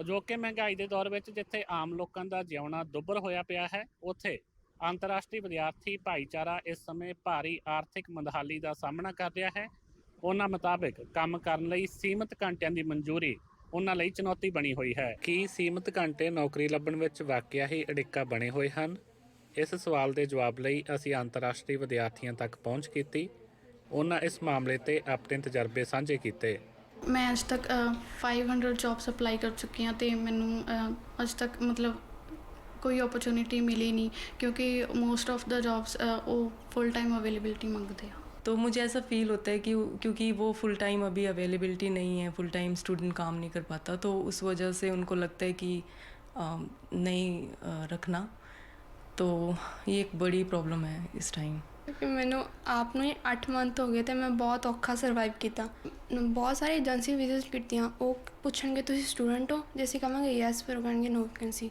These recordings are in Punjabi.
ਅਜੋਕੇ ਮਹਿੰਗਾਈ ਦੇ ਦੌਰ ਵਿੱਚ ਜਿੱਥੇ ਆਮ ਲੋਕਾਂ ਦਾ ਜਿਉਣਾ ਦੁੱਭਰ ਹੋਇਆ ਪਿਆ ਹੈ, ਉੱਥੇ ਅੰਤਰਰਾਸ਼ਟਰੀ ਵਿਦਿਆਰਥੀ ਭਾਈਚਾਰਾ ਇਸ ਸਮੇਂ ਭਾਰੀ ਆਰਥਿਕ ਮੰਦਹਾਲੀ ਦਾ ਸਾਹਮਣਾ ਕਰ ਰਿਹਾ ਹੈ। ਉਹਨਾਂ ਮੁਤਾਬਕ ਕੰਮ ਕਰਨ ਲਈ ਸੀਮਿਤ ਘੰਟਿਆਂ ਦੀ ਮਨਜ਼ੂਰੀ ਉਹਨਾਂ ਲਈ ਚੁਣੌਤੀ ਬਣੀ ਹੋਈ ਹੈ। ਕੀ ਸੀਮਿਤ ਘੰਟੇ ਨੌਕਰੀ ਲੱਭਣ ਵਿੱਚ ਵਾਕਿਆ ਹੀ ਅੜਿੱਕਾ ਬਣੇ ਹੋਏ ਹਨ? ਇਸ ਸਵਾਲ ਦੇ ਜਵਾਬ ਲਈ ਅਸੀਂ ਅੰਤਰਰਾਸ਼ਟਰੀ ਵਿਦਿਆਰਥੀਆਂ ਤੱਕ ਪਹੁੰਚ ਕੀਤੀ। ਉਹਨਾਂ ਇਸ ਮਾਮਲੇ ਤੇ ਆਪਣੇ ਤਜਰਬੇ ਸਾਂਝੇ ਕੀਤੇ। ਮੈਂ ਅੱਜ ਤੱਕ 500 ਜੌਬਸ ਅਪਲਾਈ ਕਰ ਚੁੱਕੀ ਹਾਂ ਤੇ ਮੈਨੂੰ ਅੱਜ ਤੱਕ ਮਤਲਬ ਕੋਈ ਓਪਰਚ्युनिटी ਮਿਲੀ ਨਹੀਂ क्योंकि मोस्ट ऑफ द जॉब्स वो फुल टाइम अवेलेबिलिटी मांगते हैं तो मुझे ऐसा फील होता है कि क्योंकि वो फुल टाइम अभी अवेलेबिलिटी नहीं है फुल टाइम स्टूडेंट काम नहीं कर पाता तो उस वजह से उनको लगता है कि आ, नहीं आ, रखना तो ये एक बड़ी प्रॉब्लम है इस टाइम ਮੈਨੂੰ ਆਪ ਨੂੰ 8 ਮੰਥ ਹੋ ਗਏ ਤੇ ਮੈਂ ਬਹੁਤ ਔਖਾ ਸਰਵਾਈਵ ਕੀਤਾ ਬਹੁਤ ਸਾਰੇ ਏਜੰਸੀ ਵਿਜ਼ਿਟ ਕੀਤੀਆਂ। ਉਹ ਪੁੱਛਣਗੇ, ਤੁਸੀਂ ਸਟੂਡੈਂਟ ਹੋ? ਜੇ ਅਸੀਂ ਕਹਾਂਗੇ ਯੈਸ ਫਿਰ ਉਹ ਕਹਿਣਗੇ ਨੋ ਵੈਕੈਂਸੀ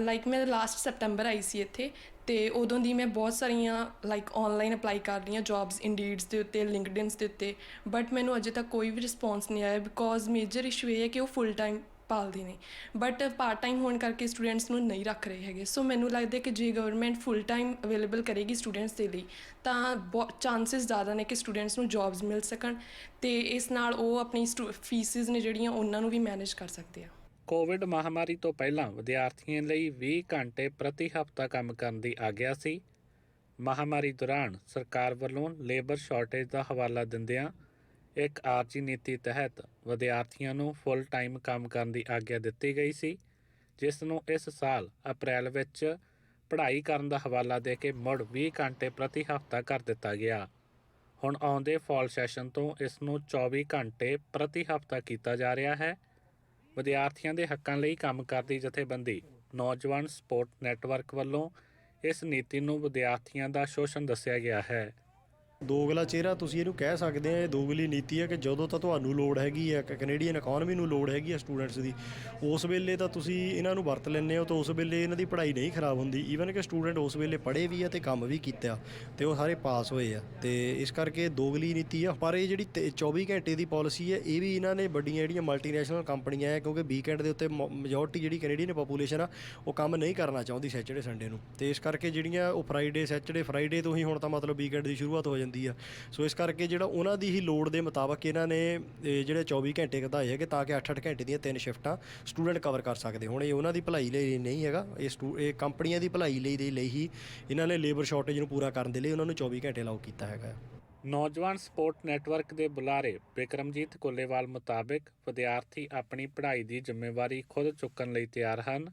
ਲਾਈਕ ਮੈਂ ਲਾਸਟ ਸੈਪਟੈਂਬਰ ਆਈ ਸੀ ਇੱਥੇ ਤੇ ਉਦੋਂ ਦੀ ਮੈਂ ਬਹੁਤ ਸਾਰੀਆਂ ਲਾਈਕ ਆਨਲਾਈਨ ਅਪਲਾਈ ਕਰ ਰਹੀ ਹਾਂ ਜੌਬਸ ਇੰਡੀਡਸ ਦੇ ਉੱਤੇ ਲਿੰਕਡਇਨਸ ਦੇ ਉੱਤੇ ਬਟ ਮੈਨੂੰ ਅਜੇ ਤੱਕ ਕੋਈ ਵੀ ਰਿਸਪੌਂਸ ਨਹੀਂ ਆਇਆ ਬਿਕੋਜ਼ ਮੇਜਰ ਇਸ਼ੂ ਇਹ ਹੈ ਕਿ ਉਹ ਫੁੱਲ ਟਾਈਮ ਪਾਲਦੇ ਨੇ ਬਟ ਪਾਰਟ ਟਾਈਮ ਹੋਣ ਕਰਕੇ ਸਟੂਡੈਂਟਸ ਨੂੰ ਨਹੀਂ ਰੱਖ ਰਹੇ ਹੈਗੇ। ਸੋ ਮੈਨੂੰ ਲੱਗਦਾ ਕਿ ਜੇ ਗਵਰਨਮੈਂਟ ਫੁੱਲ ਟਾਈਮ ਅਵੇਲੇਬਲ ਕਰੇਗੀ ਸਟੂਡੈਂਟਸ ਦੇ ਲਈ, ਤਾਂ ਬਹੁਤ ਚਾਂਸਸ ਜ਼ਿਆਦਾ ਨੇ ਕਿ ਸਟੂਡੈਂਟਸ ਨੂੰ ਜੌਬਸ ਮਿਲ ਸਕਣ ਤੇ ਇਸ ਨਾਲ ਉਹ ਆਪਣੀ ਫੀਸਿਸ ਨੇ ਜਿਹੜੀਆਂ ਉਹਨਾਂ ਨੂੰ ਵੀ ਮੈਨੇਜ ਕਰ ਸਕਦੇ ਆ। ਕੋਵਿਡ ਮਹਾਮਾਰੀ ਤੋਂ ਪਹਿਲਾਂ ਵਿਦਿਆਰਥੀਆਂ ਲਈ 20 ਘੰਟੇ ਪ੍ਰਤੀ ਹਫ਼ਤਾ ਕੰਮ ਕਰਨ ਦੀ ਆਗਿਆ ਸੀ। ਮਹਾਮਾਰੀ ਦੌਰਾਨ ਸਰਕਾਰ ਵੱਲੋਂ ਲੇਬਰ ਸ਼ਾਰਟੇਜ ਦਾ ਹਵਾਲਾ ਦਿੰਦਿਆਂ ਇੱਕ ਆਰਜੀ ਨੀਤੀ ਤਹਿਤ ਵਿਦਿਆਰਥੀਆਂ ਨੂੰ ਫੁੱਲ ਟਾਈਮ ਕੰਮ ਕਰਨ ਦੀ ਆਗਿਆ ਦਿੱਤੀ ਗਈ ਸੀ, ਜਿਸ ਨੂੰ ਇਸ ਸਾਲ ਅਪ੍ਰੈਲ ਵਿੱਚ ਪੜ੍ਹਾਈ ਕਰਨ ਦਾ ਹਵਾਲਾ ਦੇ ਕੇ ਮੁੜ 20 ਘੰਟੇ ਪ੍ਰਤੀ ਹਫ਼ਤਾ ਕਰ ਦਿੱਤਾ ਗਿਆ। ਹੁਣ ਆਉਂਦੇ ਫਾਲ ਸੈਸ਼ਨ ਤੋਂ ਇਸ ਨੂੰ 24 ਘੰਟੇ ਪ੍ਰਤੀ ਹਫ਼ਤਾ ਕੀਤਾ ਜਾ ਰਿਹਾ ਹੈ। ਵਿਦਿਆਰਥੀਆਂ ਦੇ ਹੱਕਾਂ ਲਈ ਕੰਮ ਕਰਦੀ ਜਥੇਬੰਦੀ ਨੌਜਵਾਨ ਸਪੋਰਟ ਨੈਟਵਰਕ ਵੱਲੋਂ ਇਸ ਨੀਤੀ ਨੂੰ ਵਿਦਿਆਰਥੀਆਂ ਦਾ ਸ਼ੋਸ਼ਣ ਦੱਸਿਆ ਗਿਆ ਹੈ। ਦੋਗਲਾ ਚਿਹਰਾ ਤੁਸੀਂ ਇਹਨੂੰ ਕਹਿ ਸਕਦੇ ਆ, ਇਹ ਦੋਗਲੀ ਨੀਤੀ ਹੈ ਕਿ ਜਦੋਂ ਤਾਂ ਤੁਹਾਨੂੰ ਲੋੜ ਹੈਗੀ ਹੈ ਕੈਨੇਡੀਅਨ ਇਕਨੋਮੀ ਨੂੰ ਲੋੜ ਹੈਗੀ ਹੈ ਸਟੂਡੈਂਟਸ ਦੀ, ਉਸ ਵੇਲੇ ਤਾਂ ਤੁਸੀਂ ਇਹਨਾਂ ਨੂੰ ਵਰਤ ਲੈਂਦੇ ਹੋ ਤਾਂ ਉਸ ਵੇਲੇ ਇਹਨਾਂ ਦੀ ਪੜ੍ਹਾਈ ਨਹੀਂ ਖਰਾਬ ਹੁੰਦੀ ਈਵਨ ਕਿ ਸਟੂਡੈਂਟ ਉਸ ਵੇਲੇ ਪੜ੍ਹੇ ਵੀ ਆ ਤੇ ਕੰਮ ਵੀ ਕੀਤਾ ਤੇ ਉਹ ਸਾਰੇ ਪਾਸ ਹੋਏ ਆ ਤੇ ਇਸ ਕਰਕੇ ਦੋਗਲੀ ਨੀਤੀ ਆ, ਪਰ ਇਹ ਜਿਹੜੀ ਤੇ 24 ਘੰਟੇ ਦੀ ਪਾਲਿਸੀ ਹੈ ਇਹ ਵੀ ਇਹਨਾਂ ਨੇ ਵੱਡੀਆਂ ਜਿਹੜੀਆਂ ਮਲਟੀਨੈਸ਼ਨਲ ਕੰਪਨੀਆਂ ਹੈ ਕਿਉਂਕਿ ਵੀਕਐਂਡ ਦੇ ਉੱਤੇ ਮੈਜੋਰਟੀ ਜਿਹੜੀ ਕੈਨੇਡੀਅਨ ਪੋਪੂਲੇਸ਼ਨ ਆ, ਉਹ ਕੰਮ ਨਹੀਂ ਕਰਨਾ ਚਾਹੁੰਦੀ ਸੈਚਰਡੇ ਸੰਡੇ ਨੂੰ ਤੇ ਇਸ ਕਰਕੇ ਜਿਹੜੀਆਂ ਉਹ ਫਰਾਈਡੇ ਸੈਚਰਡੇ ਫਰਾਈਡੇ ਤੋਂ ਹੀ ਹੁਣ ਤਾਂ ਮਤਲਬ ਵੀਕਐਂਡ ਦੀ ਸ਼ੁਰੂਆਤ ਹੋ ਜਾਂਦੀ ਆ। ਸੋ ਇਸ ਕਰਕੇ ਜਿਹੜਾ ਉਹਨਾਂ ਦੀ ਹੀ ਲੋੜ ਦੇ ਮੁਤਾਬਕ ਇਹਨਾਂ ਨੇ, ਇਹ ਜਿਹੜੇ 24 ਘੰਟੇ ਘਟਾਏ ਹੈਗੇ ਤਾਂ ਕਿ 8-8 ਘੰਟੇ ਦੀਆਂ ਤਿੰਨ ਸ਼ਿਫਟਾਂ ਸਟੂਡੈਂਟ ਕਵਰ ਕਰ ਸਕਦੇ ਹੁਣ। ਇਹ ਉਹਨਾਂ ਦੀ ਭਲਾਈ ਲਈ ਨਹੀਂ ਹੈਗਾ। ਇਹ ਸਟੂ ਇਹ ਕੰਪਨੀਆਂ ਦੀ ਭਲਾਈ ਲਈ, ਦੇ ਲਈ ਹੀ ਇਹਨਾਂ ਨੇ ਲੇਬਰ ਸ਼ਾਰਟੇਜ ਨੂੰ ਪੂਰਾ ਕਰਨ ਦੇ ਲਈ ਉਹਨਾਂ ਨੂੰ 24 ਘੰਟੇ ਲਾਗੂ ਕੀਤਾ ਹੈਗਾ। ਨੌਜਵਾਨ ਸਪੋਰਟ ਨੈਟਵਰਕ ਦੇ ਬੁਲਾਰੇ ਬਿਕਰਮਜੀਤ ਕੋਲੇਵਾਲ ਮੁਤਾਬਕ ਵਿਦਿਆਰਥੀ ਆਪਣੀ ਪੜ੍ਹਾਈ ਦੀ ਜ਼ਿੰਮੇਵਾਰੀ ਖੁਦ ਚੁੱਕਣ ਲਈ ਤਿਆਰ ਹਨ।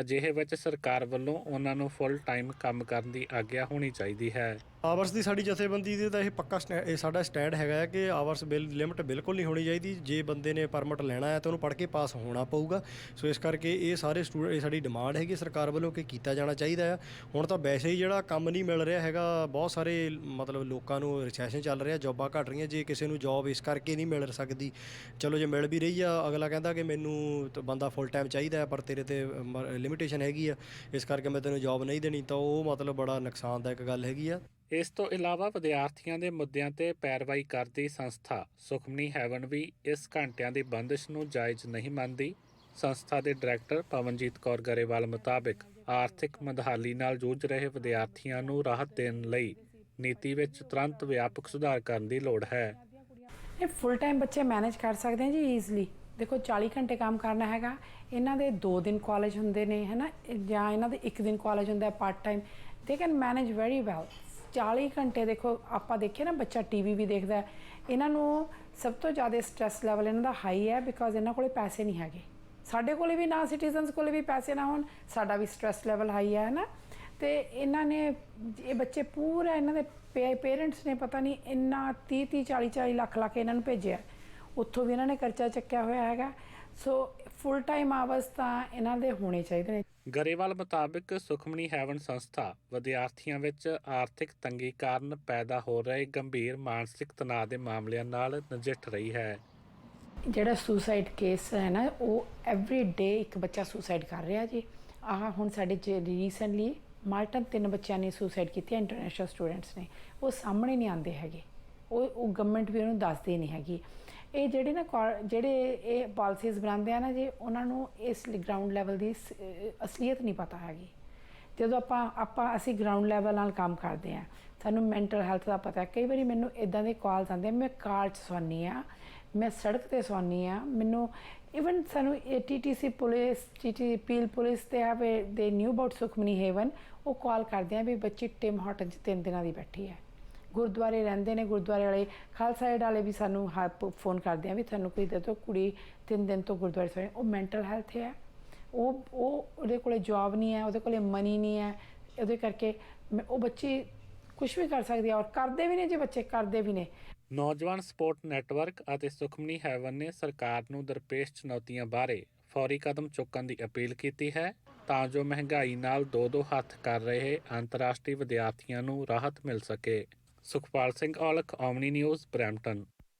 ਅਜਿਹੇ ਵਿੱਚ ਸਰਕਾਰ ਵੱਲੋਂ ਉਹਨਾਂ ਨੂੰ ਫੁੱਲ ਟਾਈਮ ਕੰਮ ਕਰਨ ਦੀ ਆਗਿਆ ਹੋਣੀ ਚਾਹੀਦੀ ਹੈ। ਆਵਰਸ ਦੀ ਸਾਡੀ ਜਥੇਬੰਦੀ ਦੇ ਤਾਂ ਇਹ ਪੱਕਾ ਸਟੈ- ਇਹ ਸਾਡਾ ਸਟੈਂਡ ਹੈਗਾ ਹੈ ਕਿ ਆਵਰਸ ਬਿਲ ਲਿਮਟ ਬਿਲਕੁਲ ਨਹੀਂ ਹੋਣੀ ਚਾਹੀਦੀ। ਜੇ ਬੰਦੇ ਨੇ ਪਰਮਿਟ ਲੈਣਾ ਹੈ ਤਾਂ ਉਹਨੂੰ ਪੜ੍ਹ ਕੇ ਪਾਸ ਹੋਣਾ ਪਊਗਾ। ਸੋ ਇਸ ਕਰਕੇ ਇਹ ਸਾਰੇ ਸਟੂਡੈਂਟ ਇਹ ਸਾਡੀ ਡਿਮਾਂਡ ਹੈਗੀ ਸਰਕਾਰ ਵੱਲੋਂ ਕਿ ਕੀਤਾ ਜਾਣਾ ਚਾਹੀਦਾ ਆ ਹੁਣ ਤਾਂ ਵੈਸੇ ਹੀ ਜਿਹੜਾ ਕੰਮ ਨਹੀਂ ਮਿਲ ਰਿਹਾ ਹੈਗਾ, ਬਹੁਤ ਸਾਰੇ ਮਤਲਬ ਲੋਕਾਂ ਨੂੰ ਰਿਸੈਸ਼ਨ ਚੱਲ ਰਿਹਾ, ਜੌਬਾਂ ਘਟ ਰਹੀਆਂ, ਜੇ ਕਿਸੇ ਨੂੰ ਜੌਬ ਇਸ ਕਰਕੇ ਨਹੀਂ ਮਿਲ ਸਕਦੀ। ਚਲੋ ਜੇ ਮਿਲ ਵੀ ਰਹੀ ਆ, ਅਗਲਾ ਕਹਿੰਦਾ ਕਿ ਮੈਨੂੰ ਤਾਂ ਬੰਦਾ ਫੁੱਲ ਟਾਈਮ ਚਾਹੀਦਾ ਹੈ, ਪਰ ਤੇਰੇ ਤੇ ਲਿਮਿਟੇਸ਼ਨ ਹੈਗੀ ਆ ਇਸ ਕਰਕੇ ਮੈਂ ਤੈਨੂੰ ਜੌਬ ਨਹੀਂ ਦੇਣੀ ਤਾਂ ਉਹ ਮਤਲਬ ਬੜਾ ਨੁਕਸਾਨਦਾਇਕ ਗੱਲ ਹੈਗੀ ਆ। ਇਸ ਤੋਂ ਇਲਾਵਾ ਵਿਦਿਆਰਥੀਆਂ ਦੇ ਮੁੱਦਿਆਂ ਤੇ ਪੈਰਵਾਈ ਕਰਦੀ ਸੰਸਥਾ ਸੁਖਮਨੀ ਹੈਵਨ ਵੀ ਇਸ ਘੰਟਿਆਂ ਦੀ ਬੰਦਿਸ਼ ਨੂੰ ਜਾਇਜ਼ ਨਹੀਂ ਮੰਨਦੀ। ਸੰਸਥਾ ਦੇ ਡਾਇਰੈਕਟਰ ਪਵਨਜੀਤ ਕੌਰ ਗਰੇਵਾਲ ਮੁਤਾਬਕ ਆਰਥਿਕ ਮੰਦਹਾਲੀ ਨਾਲ ਜੂਝ ਰਹੇ ਵਿਦਿਆਰਥੀਆਂ ਨੂੰ ਰਾਹਤ ਦੇਣ ਲਈ ਨੀਤੀ ਵਿੱਚ ਤੁਰੰਤ ਵਿਆਪਕ ਸੁਧਾਰ ਕਰਨ ਦੀ ਲੋੜ ਹੈ। ਇਹ ਫੁੱਲ ਟਾਈਮ ਬੱਚੇ ਮੈਨੇਜ ਕਰ ਸਕਦੇ ਆ ਜੀ ਈਜ਼ਲੀ ਦੇਖੋ 40 ਘੰਟੇ ਕੰਮ ਕਰਨਾ ਹੈਗਾ। ਇਹਨਾਂ ਦੇ 2 ਦਿਨ ਕਾਲਜ ਹੁੰਦੇ ਨੇ, ਹੈਨਾ? ਜਾਂ ਇਹਨਾਂ ਦੇ 1 ਦਿਨ ਕਾਲਜ ਹੁੰਦਾ ਪਾਰਟ ਟਾਈਮ ਦੇ ਕੈਨ ਮੈਨੇਜ ਵੈਰੀ ਵੈਲ 40 ਘੰਟੇ ਦੇਖੋ, ਆਪਾਂ ਦੇਖੀਏ ਨਾ, ਬੱਚਾ ਟੀਵੀ ਵੀ ਦੇਖਦਾ ਇਹਨਾਂ ਨੂੰ ਸਭ ਤੋਂ ਜ਼ਿਆਦਾ ਸਟ੍ਰੈਸ ਲੈਵਲ ਇਹਨਾਂ ਦਾ ਹਾਈ ਹੈ ਬਿਕਾਜ਼ ਇਹਨਾਂ ਕੋਲੇ ਪੈਸੇ ਨਹੀਂ ਹੈਗੇ। ਸਾਡੇ ਕੋਲੇ ਵੀ ਨਾ ਸਿਟੀਜ਼ਨਸ ਕੋਲੇ ਵੀ ਪੈਸੇ ਨਾ ਹੋਣ, ਸਾਡਾ ਵੀ ਸਟ੍ਰੈਸ ਲੈਵਲ ਹਾਈ ਹੈ ਨਾ ਤੇ ਇਹਨਾਂ ਨੇ, ਇਹ ਬੱਚੇ ਪੂਰਾ ਇਹਨਾਂ ਦੇ ਪੇਰੈਂਟਸ ਨੇ ਪਤਾ ਨਹੀਂ ਇੰਨਾ 30 30 40 40 ਲੱਖ ਲਾ ਕੇ ਇਹਨਾਂ ਨੂੰ ਭੇਜਿਆ। ਉੱਥੋਂ ਵੀ ਇਹਨਾਂ ਨੇ ਕਰਜ਼ਾ ਚੱਕਿਆ ਹੋਇਆ ਹੈਗਾ। ਸੋ ਫੁੱਲ ਟਾਈਮ ਆਵਰਸ ਤਾਂ ਇਹਨਾਂ ਦੇ ਹੋਣੇ ਚਾਹੀਦੇ ਨੇ। ਗਰੇਵਾਲ ਮੁਤਾਬਕ ਸੁਖਮਨੀ ਹੈਵਨ ਸੰਸਥਾ ਵਿਦਿਆਰਥੀਆਂ ਵਿੱਚ ਆਰਥਿਕ ਤੰਗੀ ਕਾਰਨ ਪੈਦਾ ਹੋ ਰਹੇ ਗੰਭੀਰ ਮਾਨਸਿਕ ਤਣਾਅ ਦੇ ਮਾਮਲਿਆਂ ਨਾਲ ਨਜਿੱਠ ਰਹੀ ਹੈ। ਜਿਹੜਾ ਸੁਸਾਈਡ ਕੇਸ ਹੈ ਨਾ ਉਹ ਐਵਰੀ ਡੇ ਇੱਕ ਬੱਚਾ ਸੁਸਾਈਡ ਕਰ ਰਿਹਾ ਜੀ। ਆਹ ਹੁਣ ਸਾਡੇ ਰੀਸੈਂਟਲੀ ਮਾਲਟਨ ਤਿੰਨ ਬੱਚਿਆਂ ਨੇ ਸੁਸਾਈਡ ਕੀਤੀ ਇੰਟਰਨੈਸ਼ਨਲ ਸਟੂਡੈਂਟਸ ਨੇ। ਉਹ ਸਾਹਮਣੇ ਨਹੀਂ ਆਉਂਦੇ ਹੈਗੇ। ਉਹ ਉਹ ਗਵਰਨਮੈਂਟ ਵੀ ਉਹਨੂੰ ਦੱਸਦੀ ਨਹੀਂ ਹੈਗੀ। ਇਹ ਜਿਹੜੇ ਨਾ ਕੌ- ਜਿਹੜੇ ਇਹ ਪਾਲਿਸੀਜ਼ ਬਣਾਉਂਦੇ ਆ ਨਾ ਜੀ, ਉਹਨਾਂ ਨੂੰ ਇਸ ਗਰਾਊਂਡ ਲੈਵਲ ਦੀ ਸ- ਅਸਲੀਅਤ ਨਹੀਂ ਪਤਾ ਹੈਗੀ। ਜਦੋਂ ਆਪਾਂ ਆਪਾਂ ਅਸੀਂ ਗਰਾਊਂਡ ਲੈਵਲ ਨਾਲ ਕੰਮ ਕਰਦੇ ਆ, ਸਾਨੂੰ ਮੈਂਟਲ ਹੈਲਥ ਦਾ ਪਤਾ ਕਈ ਵਾਰੀ ਮੈਨੂੰ ਇਦਾਂ ਦੇ ਕਾਲਸ ਆਉਂਦੇ ਮੈਂ ਕਾਰ 'ਚ ਸੌਂਦੀ ਆ, ਮੈਂ ਸੜਕ ਤੇ ਸੌਂਦੀ ਆ, ਮੈਨੂੰ ਇਵਨ ਸਾਨੂੰ ਟੀਟੀਸੀ ਪੁਲਿਸ ਟੀਟੀ ਪੀਲ ਪੁਲਿਸ ਤੇ ਆਵੇ, ਦੇ ਨਿਊ ਅਬਾਊਟ ਸੁਖਮਨੀ ਹੇਵਨ, ਉਹ ਕਾਲ ਕਰਦੇ ਆ ਵੀ ਬੱਚੀ ਟਿਮ ਹਾਰਟਨ 'ਚ ਤਿੰਨ ਦਿਨਾਂ ਦੀ ਬੈਠੀ ਹੈ। ਗੁਰਦੁਆਰੇ ਰਹਿੰਦੇ ਨੇ, ਗੁਰਦੁਆਰੇ ਵਾਲੇ ਖਾਲਸਾ ਏਡ ਵਾਲੇ ਵੀ ਸਾਨੂੰ ਫੋਨ ਕਰਦੇ ਆ ਵੀ ਤੁਹਾਨੂੰ ਕੋਈ ਦੇ ਦਿਓ ਕੁੜੀ ਤਿੰਨ ਦਿਨ ਤੋਂ ਗੁਰਦੁਆਰੇ ਸੋਏ ਉਹ ਮੈਂਟਲ ਹੈਲਥ ਹੈ। ਉਹ ਉਹ ਉਹਦੇ ਕੋਲੇ ਜੌਬ ਨਹੀਂ ਹੈ, ਉਹਦੇ ਕੋਲੇ ਮਨੀ ਨਹੀਂ ਹੈ। ਉਹਦੇ ਕਰਕੇ ਉਹ ਬੱਚੇ ਕੁਝ ਵੀ ਕਰ ਸਕਦੇ ਹੈ ਔਰ ਕਰਦੇ ਵੀ ਨੇ ਜੇ ਬੱਚੇ ਕਰਦੇ ਵੀ ਨੇ। ਨੌਜਵਾਨ ਸਪੋਰਟ ਨੈਟਵਰਕ ਅਤੇ ਸੁਖਮਨੀ ਹੈਵਨ ਨੇ ਸਰਕਾਰ ਨੂੰ ਦਰਪੇਸ਼ ਚੁਣੌਤੀਆਂ ਬਾਰੇ ਫੌਰੀ ਕਦਮ ਚੁੱਕਣ ਦੀ ਅਪੀਲ ਕੀਤੀ ਹੈ, ਤਾਂ ਜੋ ਮਹਿੰਗਾਈ ਨਾਲ ਦੋ ਦੋ ਹੱਥ ਕਰ ਰਹੇ ਅੰਤਰਰਾਸ਼ਟਰੀ ਵਿਦਿਆਰਥੀਆਂ ਨੂੰ ਰਾਹਤ ਮਿਲ ਸਕੇ। Sukhpal Singh Aulakh Omni News Brampton.